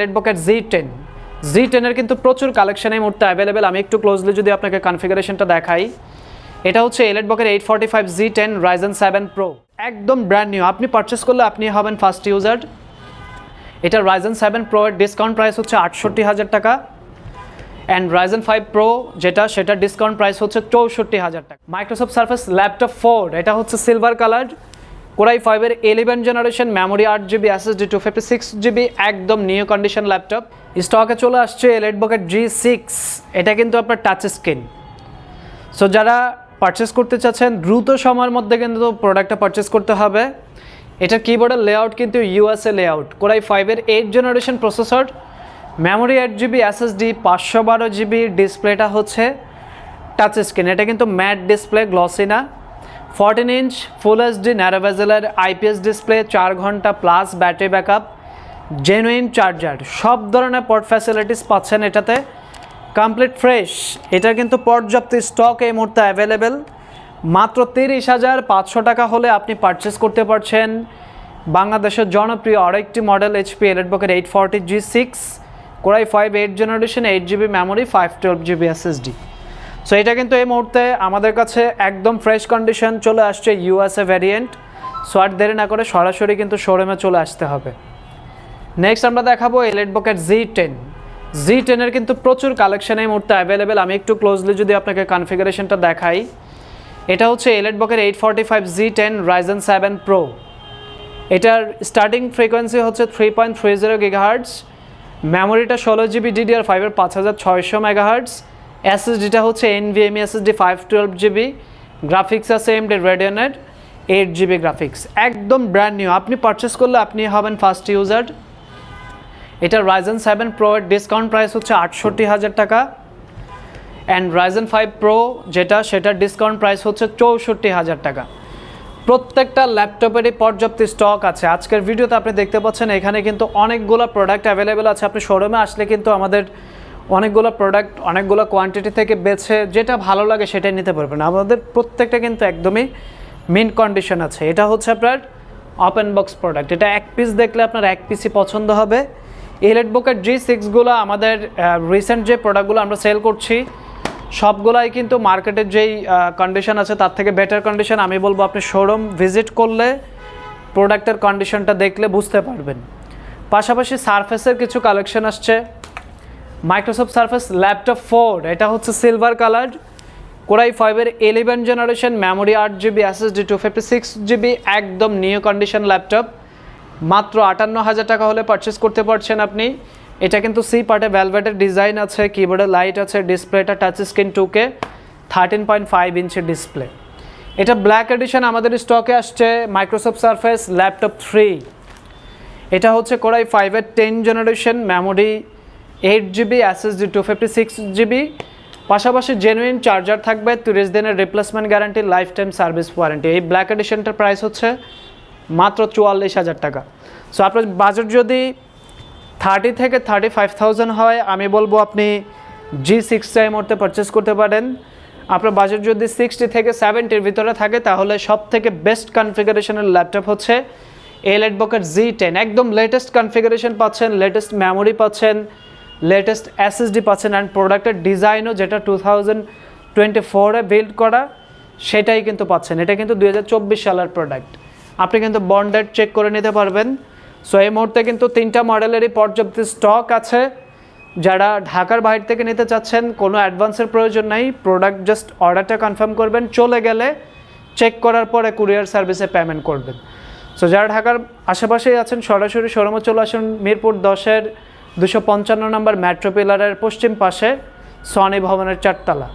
লেটবকের জি ten জি টেনের কিন্তু প্রচুর কালেকশন এই মুহূর্তে অ্যাভেলেবেল আমি একটু ক্লোজলি যদি আপনাকে কনফিগারেশনটা দেখাই, এটা হচ্ছে এলেটবকের eight forty five G ten Ryzen seven pro একদম ব্র্যান্ড নিউ আপনি পারচেস করলে আপনি হবেন ফার্স্ট ইউজার এটা রাইজেন সেভেন প্রো এর ডিসকাউন্ট প্রাইস হচ্ছে আটষট্টি হাজার টাকা। অ্যান্ড রাইজেন ফাইভ প্রো যেটা সেটা ডিসকাউন্ট প্রাইস হচ্ছে চৌষট্টি হাজার টাকা। মাইক্রোসফট সার্ফেস ল্যাপটপ ফোর এটা হচ্ছে সিলভার কালার কোরাই ফাইভের ইলেভেন জেনারেশন মেমোরি আট GB SSD two fifty six GB একদম নিউ কন্ডিশন ল্যাপটপ স্টকে চলে আসছে এলেটবকের জি সিক্স এটা কিন্তু আপনার টাচ স্ক্রিন সো যারা পারচেস করতে চাচ্ছেন, দ্রুত সময়ের মধ্যে কিন্তু প্রোডাক্টটা পারচেস করতে হবে। এটার কিবোর্ডের লেআউট কিন্তু ইউএসএ লেআউট কোরাই ফাইভের eight generation processor memory eight GB SSD পাঁচশো বারো জিবি ডিসপ্লেটা হচ্ছে টাচ স্ক্রিন এটা কিন্তু ম্যাট ডিসপ্লে গ্লসি না। ফোরটিন ইঞ্চ ফুল এইচডি ন্যারোভেজেলের আইপিএস ডিসপ্লে চার ঘণ্টা plus battery backup genuine charger সব ধরনের পট ফ্যাসিলিটিস পাচ্ছেন এটাতে। কমপ্লিট ফ্রেশ এটা কিন্তু পর্যাপ্ত স্টক এই মুহূর্তে অ্যাভেলেবেল মাত্র তিরিশ হাজার পাঁচশো টাকা হলে আপনি পারচেস করতে পারছেন। বাংলাদেশের জনপ্রিয় আরেকটি model HP এলেটবকের eight forty G six core i five eight generation eight GB memory five twelve GB SSD so এটা কিন্তু এই মুহূর্তে আমাদের কাছে একদম ফ্রেশ কন্ডিশন চলে আসছে ইউএসএ ভ্যারিয়েন্ট সো আর দেরি না করে সরাসরি কিন্তু শোরুমে চলে আসতে হবে। নেক্সট আমরা দেখাবো এলেটবকের জি টেন জি টেনের কিন্তু প্রচুর কালেকশন এই মুহূর্তে অ্যাভেলেবেল আমি একটু ক্লোজলি যদি আপনাকে কনফিগারেশনটা দেখাই, এটা হচ্ছে এলেটবকের eight forty five G ten Ryzen seven pro এটার স্টার্টিং ফ্রিকোয়েন্সি হচ্ছে three point three zero gigahertz মেমোরিটা ষোলো জিবি ডিডিআর ফাইভের পাঁচ হাজার ছয়শো মেগাহার্টস এসএসডিটা হচ্ছে NVMe SSD five twelve GB graphics আছে এমডি রেডিয়নের এইট জিবি গ্রাফিক্স একদম ব্র্যান্ড নিউ আপনি পারচেস করলে আপনি হবেন ফার্স্ট ইউজার এটা রাইজেন সেভেন প্রো এর ডিসকাউন্ট প্রাইস হচ্ছে আটষট্টি হাজার টাকা। অ্যান্ড রাইজেন ফাইভ প্রো যেটা, সেটার ডিসকাউন্ট প্রাইস হচ্ছে চৌষট্টি হাজার টাকা। প্রত্যেকটা ল্যাপটপেরই পর্যাপ্ত স্টক আছে। আজকের ভিডিওতে আপনি দেখতে পাচ্ছেন, এখানে কিন্তু অনেকগুলো প্রোডাক্ট অ্যাভেলেবেল আছে। আপনি শোরুমে আসলে কিন্তু আমাদের অনেকগুলো প্রোডাক্ট অনেকগুলো কোয়ান্টিটি থেকে বেছে যেটা ভালো লাগে সেটাই নিতে পারবেন। আমাদের প্রত্যেকটা কিন্তু একদমই মিন কন্ডিশন আছে। এটা হচ্ছে আপনার ওপেন বক্স প্রোডাক্ট এটা এক পিস দেখলে আপনার এক পিসই পছন্দ হবে। এলেট বুকের জি সিক্সগুলো আমাদের রিসেন্ট যে প্রোডাক্টগুলো আমরা সেল করছি, সবগুলাই কিন্তু মার্কেটের যেই কন্ডিশন আছে তার থেকে বেটার কন্ডিশন আমি বলব আপনি শোরুম ভিজিট করলে প্রোডাক্টের কন্ডিশনটা দেখলে বুঝতে পারবেন। পাশাপাশি সারফেসের কিছু কালেকশন আসছে। মাইক্রোসফট সার্ফেস ল্যাপটপ ফোর এটা হচ্ছে সিলভার কালার কোরাই ফাইভের ইলেভেন জেনারেশন মেমোরি আট GB SSD two fifty six GB একদম নিউ কন্ডিশন ল্যাপটপ মাত্র আটান্ন হাজার টাকা হলে পারচেস করতে পারছেন আপনি। এটা কিন্তু সি পার্টে ভ্যালভেটের ডিজাইন আছে কিবোর্ডে লাইট আছে ডিসপ্লেটা টাচ স্ক্রিন টুকে থার্টিন পয়েন্ট ফাইভ ইঞ্চের ডিসপ্লে এটা ব্ল্যাক এডিশন আমাদের স্টকে আসছে মাইক্রোসফট সার্ফেস ল্যাপটপ থ্রি এটা হচ্ছে কোরাই ফাইভের ten generation memory eight GB SSD two fifty six GB পাশাপাশি জেনুইন চার্জার থাকবে, তিরিশ দিনের replacement guarantee life time service warranty এই ব্ল্যাক এডিশনটার প্রাইস হচ্ছে মাত্র চুয়াল্লিশ হাজার টাকা। সো আপনার বাজেট যদি থার্টি থেকে থার্টি ফাইভ থাউজেন্ড হয়, আমি বলব আপনি জি সিক্সটা এই মুহূর্তে পারচেস করতে পারেন। আপনার বাজেট যদি সিক্সটি থেকে সেভেন্টির ভিতরে থাকে, তাহলে সব থেকে বেস্ট কনফিগারেশনের ল্যাপটপ হচ্ছে এলেট বকের জি টেন একদম লেটেস্ট কনফিগারেশন পাচ্ছেন লেটেস্ট মেমোরি পাচ্ছেন লেটেস্ট এসএসডি পাচ্ছেন অ্যান্ড প্রোডাক্টের ডিজাইনও যেটা টু থাউজেন্ড টোয়েন্টি ফোরে বিল্ড করা, সেটাই কিন্তু পাচ্ছেন। এটা কিন্তু দু হাজার চব্বিশ সালের প্রোডাক্ট আপনি কিন্তু বন্ডেড চেক করে নিতে পারবেন। সো এই মুহূর্তে কিন্তু তিনটা মডেলেরই পর্যাপ্ত স্টক আছে। যারা ঢাকার বাইরে থেকে নিতে চাচ্ছেন, কোনো অ্যাডভান্সের প্রয়োজন নাই। প্রোডাক্ট জাস্ট অর্ডারটা কনফার্ম করবেন। চলে গেলে চেক করার পরে কুরিয়ার সার্ভিসে পেমেন্ট করবেন। সো যারা ঢাকার আশেপাশেই আছেন, সরাসরি শোরুমে চলে আসুন। মিরপুর দশের দুশো পঞ্চান্ন নম্বর মেট্রো পিলারের পশ্চিম পাশে সনি ভবনের চারতলা।